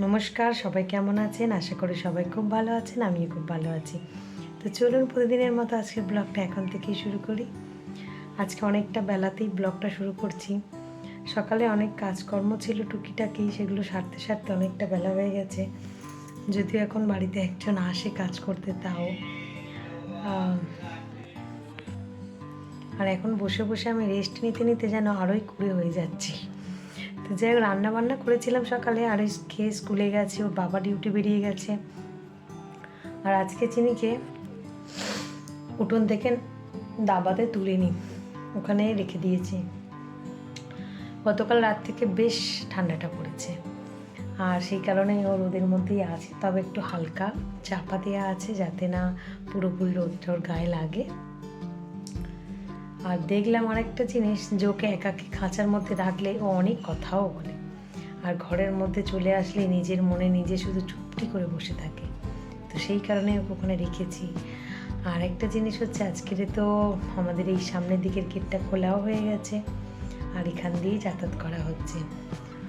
নমস্কার, সবাই কেমন আছেন? আশা করি সবাই খুব ভালো আছেন, আমিও খুব ভালো আছি। তো চলুন প্রতিদিনের মতো আজকের ব্লগটা এখন থেকেই শুরু করি। আজকে অনেকটা বেলাতেই ব্লগটা শুরু করছি। সকালে অনেক কাজকর্ম ছিল টুকিটাকি, সেগুলো সারতে সারতে অনেকটা বেলা হয়ে গেছে। যদিও এখন বাড়িতে একজন আসে কাজ করতে, তাও। আর এখন বসে বসে আমি রেস্ট নিতে নিতে যেন আরোই কুড়ে হয়ে যাচ্ছি। যাই হোক রান্নাবান্না করেছিলাম সকালে, আর খেয়ে স্কুলে গেছে, ওর বাবা ডিউটি বেরিয়ে গেছে। আর আজকে চিনিকে উঠোন থেকে দাবাতে তুলে তুলিনি, ওখানে রেখে দিয়েছি। গতকাল রাত থেকে বেশ ঠান্ডাটা পড়েছে, আর সেই কারণে ও রোদের মধ্যেই আছে, তবে একটু হালকা চাপা দেওয়া আছে, যাতে না পুরোপুরি রোদটা ওর গায়ে লাগে। আর দেখলাম আরেকটা জিনিস ওকে একাকি খাঁচার মধ্যে রাখলে ও অনেক কথাও বলে। আর ঘরের মধ্যে চলে আসলে নিজের মনে নিজে শুধু চুপটি করে বসে থাকে। তো সেই কারণে ওখানে রেখেছি। আর একটা জিনিস হচ্ছে, আজকের তো আমাদের এই সামনের দিকের গেটটা খোলাও হয়ে গেছে, আর এখান দিয়েই যাতায়াত করা হচ্ছে।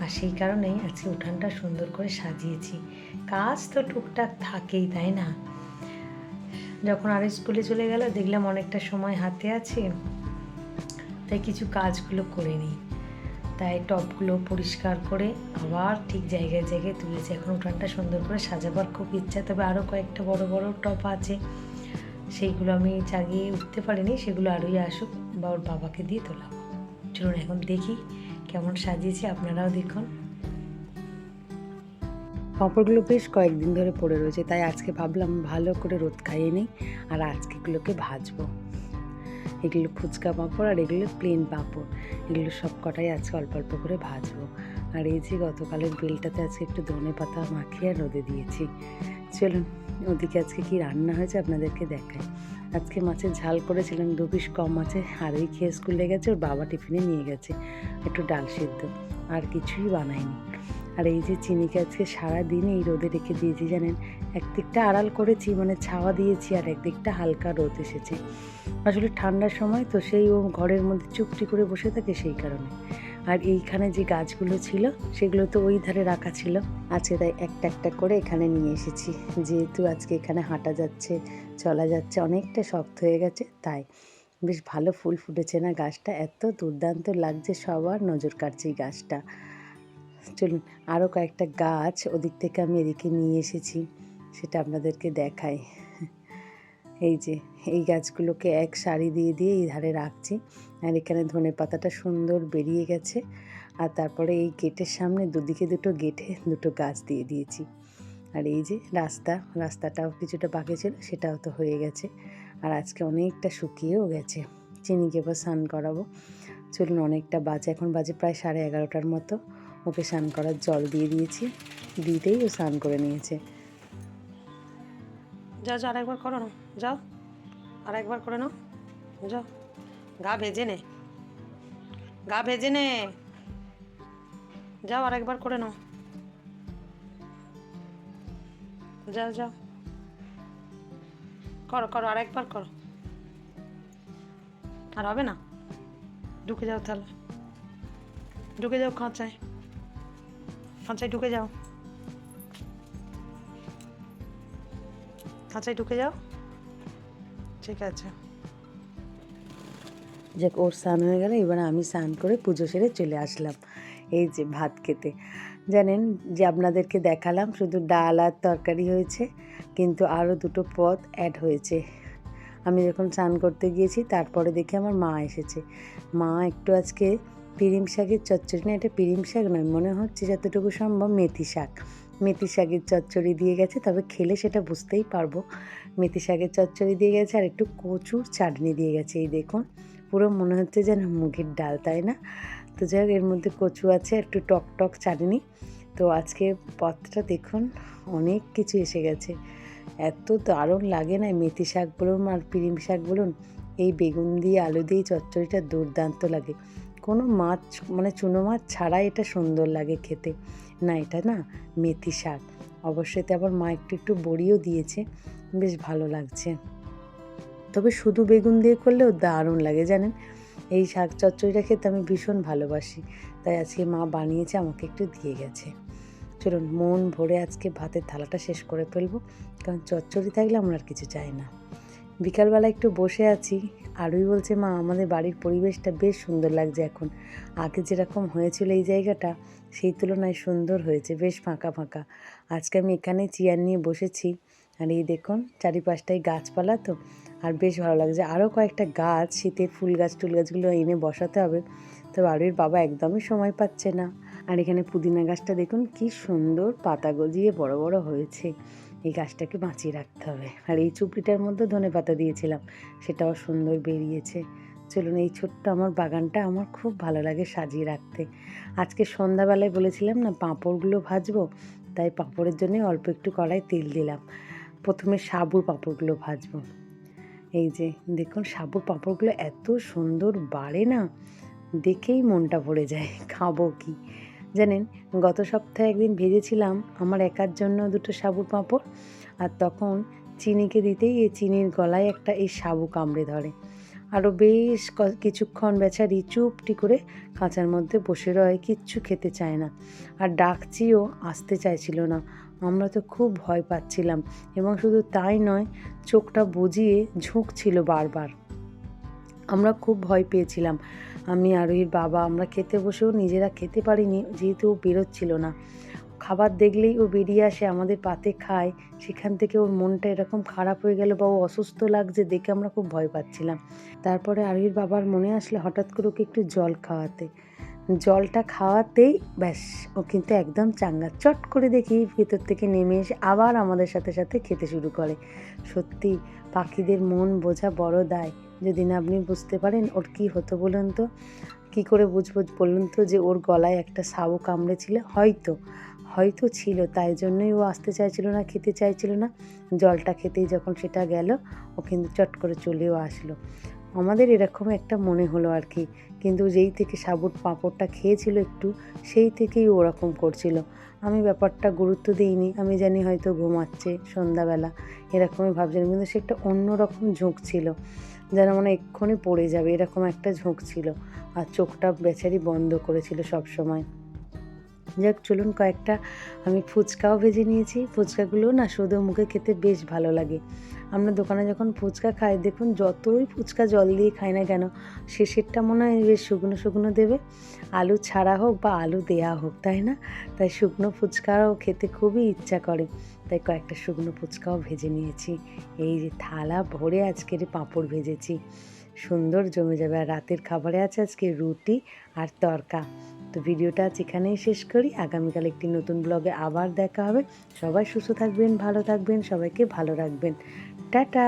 আর সেই কারণেই আজকে উঠানটা সুন্দর করে সাজিয়েছি। কাজ তো টুকটাক থাকেই, তাই না? যখন আর স্কুলে চলে গেল, দেখলাম অনেকটা সময় হাতে আছে। তাই কিছু কাজগুলো করে নিই। তাই টপগুলো পরিষ্কার করে আবার ঠিক জায়গায় জায়গায় তুলেছি। এখন উঠানটা সুন্দর করে সাজাবার খুব ইচ্ছা, তবে আরও কয়েকটা বড় বড় টপ আছে। সেইগুলো আমি চাগিয়ে উঠতে পারিনি, সেগুলো আরোই আসুক বা ওর বাবাকে দিয়ে তোলাবো চলুন এখন দেখি কেমন সাজিয়েছি, আপনারাও দেখুন। পাঁপড়গুলো বেশ কয়েকদিন ধরে পড়ে রয়েছে, তাই আজকে ভাবলাম ভালো করে রোদ খাইয়ে নিই আর আজকেগুলোকে ভাজবো। এগুলো ফুচকা পাঁপড় আর এগুলো প্লেন পাঁপড়। এগুলো সব কটাই আজকে অল্প অল্প করে ভাজবো। আর এই যে গতকালের বেলটাতে আজকে একটু ধনে পাতা মাখিয়ে আর রোদে দিয়েছি। চলুন, ওদিকে আজকে কি রান্না হয়েছে আপনাদেরকে দেখাই। আজকে মাছের ঝাল করেছিলাম, দু পিস কম আছে। আর ওই খেয়ে স্কুলে গেছে, ওর বাবা টিফিনে নিয়ে গেছে। একটু ডাল সিদ্ধ, আর কিছুই বানায়নি আর এই যে চিনিকে আজকে সারাদিন এই রোদে রেখে দিয়েছি, জানেন? একদিকটা আড়াল করেছি মানে ছাওয়া দিয়েছি আর একদিকটা হালকা রোদ এসেছে। আসলে ঠান্ডার সময় তো সেই ও ঘরের মধ্যে চুপটি করে বসে থাকে সেই কারণে। আর এইখানে যে গাছগুলো ছিল, সেগুলো তো ওই ধারে রাখা ছিল। আজকে তাই একটা একটা করে এখানে নিয়ে এসেছি। যেহেতু আজকে এখানে হাঁটা যাচ্ছে, চলা যাচ্ছে, অনেকটা শক্ত হয়ে গেছে, তাই। বেশ ভালো ফুল ফুটেছে না গাছটা? এত দুর্দান্ত লাগছে, সবার নজর কাটছে এই গাছটা। চলুন আরও কয়েকটা গাছ ওদিক থেকে আমি এদিকে নিয়ে এসেছি, সেটা আপনাদেরকে দেখাই। এই যে, এই গাছগুলোকে এক সারি দিয়ে দিয়ে এই ধারে রাখছি। আর এখানে ধনে পাতাটা সুন্দর বেরিয়ে গেছে। আর তারপরে এই গেটের সামনে দুদিকে দুটো গেটে দুটো গাছ দিয়ে দিয়েছি। আর এই যে রাস্তা, রাস্তাটাও কিছুটা বাকি ছিল, সেটাও তো হয়ে গেছে। আর আজকে অনেকটা শুকিয়েও গেছে। চিনিকে এবার স্নান করাবো। চলুন অনেকটা বাজে, এখন বাজে প্রায় সাড়ে এগারোটার মতো। ওকে স্নান করার জল দিয়ে দিয়েছি। দিতেই ও স্নান করে নিয়েছে। যা যাও, আরেকবার করো না। যাও, আরেকবার করে নাও। যাও, গা ভেজে নে। গা ভেজে নে। যাও, আরেকবার করে নাও। যাও যাও। করো করো, আরেকবার করো। আর হবে না? ঢুকে যাও তাহলে। ঢুকে যাও খাঁচায় খাঁচায় ঢুকে যাও। খাঁচায় ঢুকে যাও। ঠিক আছে। যে ওর স্নান হয়ে গেলে, এবার আমি স্নান করে পুজো সেরে চলে আসলাম। এই যে ভাত খেতে। জানেন যে আপনাদেরকে দেখালাম, শুধু ডাল আর তরকারি হয়েছে, কিন্তু আরও দুটো পদ অ্যাড হয়েছে। আমি যখন স্নান করতে গিয়েছি, তারপরে দেখি আমার মা এসেছে। মা একটু আজকে পিরিম শাকের চচ্চড়ি না, এটা পিরিম শাক নয়, মনে হচ্ছে যতটুকু সম্ভব মেথি শাক। মেথি শাকের চচ্চড়ি দিয়ে গেছে, তবে খেলে সেটা বুঝতেই পারব। মেথি শাকের চচ্চড়ি দিয়ে গেছে আর একটু কচুর চাটনি দিয়ে গেছে, এই দেখুন। পুরো মনে হচ্ছে যেন মুগের ডাল, তাই না? তো যাই এর মধ্যে কচু আছে, একটু টক টক চাটনি। তো আজকে পথটা দেখুন, অনেক কিছু এসে গেছে। এত দারুণ লাগে না মেথি শাক বলুন আর পিরিম শাক বলুন। এই বেগুন দিয়ে, আলু দিয়ে চচ্চড়িটা দুর্দান্ত লাগে। কোনো মাছ মানে চুনো মাছ ছাড়াই এটা সুন্দর লাগে খেতে। না, এটা না, মেথি শাক। অবশ্যই তো আবার মা একটু একটু বড়িও দিয়েছে। বেশ ভালো লাগছে। তবে শুধু বেগুন দিয়ে করলেও দারুণ লাগে, জানেন? এই শাক চচ্চড়িটা খেতে আমি ভীষণ ভালোবাসি। তাই আজকে মা বানিয়েছে, আমাকে একটু দিয়ে গেছে। চলুন, মন ভরে আজকে ভাতের থালাটা শেষ করে ফেলব। কারণ চচ্চড়ি থাকলে আমরা আর কিছু চাই না। বিকালবেলা একটু বসে আছি। আরুই বলছে, মা, আমাদের বাড়ির পরিবেশটা বেশ সুন্দর লাগছে এখন। আগে যেরকম হয়েছিল এই জায়গাটা, সেই তুলনায় সুন্দর হয়েছে, বেশ ফাঁকা ফাঁকা। আজকে আমি এখানে চেয়ার নিয়ে বসেছি, আর এই দেখুন চারিপাশটায় গাছপালা তো, আর বেশ ভালো লাগছে। আরও কয়েকটা গাছ, শীতের ফুল গাছ, টুল গাছগুলো এনে বসাতে হবে, তো বাড়ির বাবা একদমই সময় পাচ্ছে না। আর এখানে পুদিনা গাছটা দেখুন, কি সুন্দর পাতা গজিয়ে বড় বড় হয়েছে। এই গাছটাকে বাঁচিয়ে রাখতে হবে। আর এই চুপড়িটার মধ্যে ধনে পাতা দিয়েছিলাম, সেটাও সুন্দর বেরিয়েছে। চলুন, এই ছোট্ট আমার বাগানটা আমার খুব ভালো লাগে সাজিয়ে রাখতে। আজকে সন্ধ্যাবেলায় বলেছিলাম না, পাঁপড়গুলো ভাজবো, তাই পাঁপড়ের জন্য অল্প একটু কড়াই তেল দিলাম। প্রথমে সাবুর পাঁপড়গুলো ভাজবো। এই যে, দেখুন, সাবুর পাঁপড়গুলো এত সুন্দর বাড়ে না, দেখেই মনটা ভরে যায়, খাব কি? জানেন, গত সপ্তাহে একদিন ভেজেছিলাম আমার একার জন্য দুটো সাবুর পাঁপড়, আর তখন চিনিকে দিতেই এই চিনির গলায় একটা এই সাবু কামড়ে ধরে। আরও বেশ কিছুক্ষণ বেচারি চুপটি করে কাঁচার মধ্যে বসে রয় কিচ্ছু খেতে চায় না, আর ডাকচিও আসতে চাইছিল না। আমরা তো খুব ভয় পাচ্ছিলাম এবং শুধু তাই নয়, চোখটা বুজিয়ে ঝুঁকছিল বারবার। আমরা খুব ভয় পেয়েছিলাম। আমি আরোহীর বাবা, আমরা খেতে বসেও নিজেরা খেতে পারিনি, যেহেতু ও বেরোচ্ছিল না। খাবার দেখলেই ও বেরিয়ে আসে, আমাদের পাতে খায়। সেখান থেকে ওর মনটা এরকম খারাপ হয়ে গেল বা ও অসুস্থ লাগছে দেখে আমরা খুব ভয় পাচ্ছিলাম। তারপরে আরোহীর বাবার মনে আসলে হঠাৎ করে ওকে একটু জল খাওয়াতে। জলটা খাওয়াতেই ব্যাস, ও কিন্তু একদম চাঙ্গা। চট করে দেখি ভেতর থেকে নেমে এসে আবার আমাদের সাথে সাথে খেতে শুরু করে। সত্যি, পাখিদের মন বোঝা বড় দায়। যদি না আপনি বুঝতে পারেন ওর কী হতো বলুন তো? কী করে বুঝব বলুন তো যে ওর গলায় একটা সাবু কামড়েছিল? হয়তো হয়তো ছিল, তাই জন্যই ও আসতে চাইছিল না, খেতে চাইছিল না। জলটা খেতেই যখন সেটা গেল, ও কিন্তু চট করে চলেও আসলো। আমাদের এরকম একটা মনে হলো আর কি। কিন্তু যেই থেকে সাবুর পাঁপড়টা খেয়েছিল একটু, সেই থেকেই ওরকম করছিল। আমি ব্যাপারটা গুরুত্ব দিইনি, আমি জানি হয়তো ঘুমাচ্ছে সন্ধ্যাবেলা, এরকমই ভাবছিলাম। কিন্তু সে একটা অন্যরকম ঝোঁক ছিল, যেন মানে এক্ষুনি পড়ে যাবে, এরকম একটা ঝোঁক ছিল। আর চোখটা বেচারি বন্ধ করেছিল সব সময় যাক, চলুন কয়েকটা, আমি ফুচকাও ভেজে নিয়েছি। ফুচকাগুলো না শুধু মুখে খেতে বেশ ভালো লাগে। আমরা দোকানে যখন ফুচকা খাই, দেখুন যতই ফুচকা জল দিয়ে খাই না কেন, শেষেরটা মনে হয় বেশ শুকনো শুকনো দেবে। আলু ছাড়া হোক বা আলু দেয়া হোক, তাই না? তাই শুকনো ফুচকাও খেতে খুবই ইচ্ছা করে। তাই কয়েকটা শুকনো ফুচকাও ভেজে নিয়েছি। এই যে থালা ভরে আজকের পাঁপড় ভেজেছি। সুন্দর জমে যাবে। আর রাতের খাবারে আছে আজকে রুটি আর তরকা। তো ভিডিওটা আজ এখানেই শেষ করি। আগামীকাল একটি নতুন ব্লগে আবার দেখা হবে। সবাই সুস্থ থাকবেন, ভালো থাকবেন, সবাইকে ভালো রাখবেন। টাটা!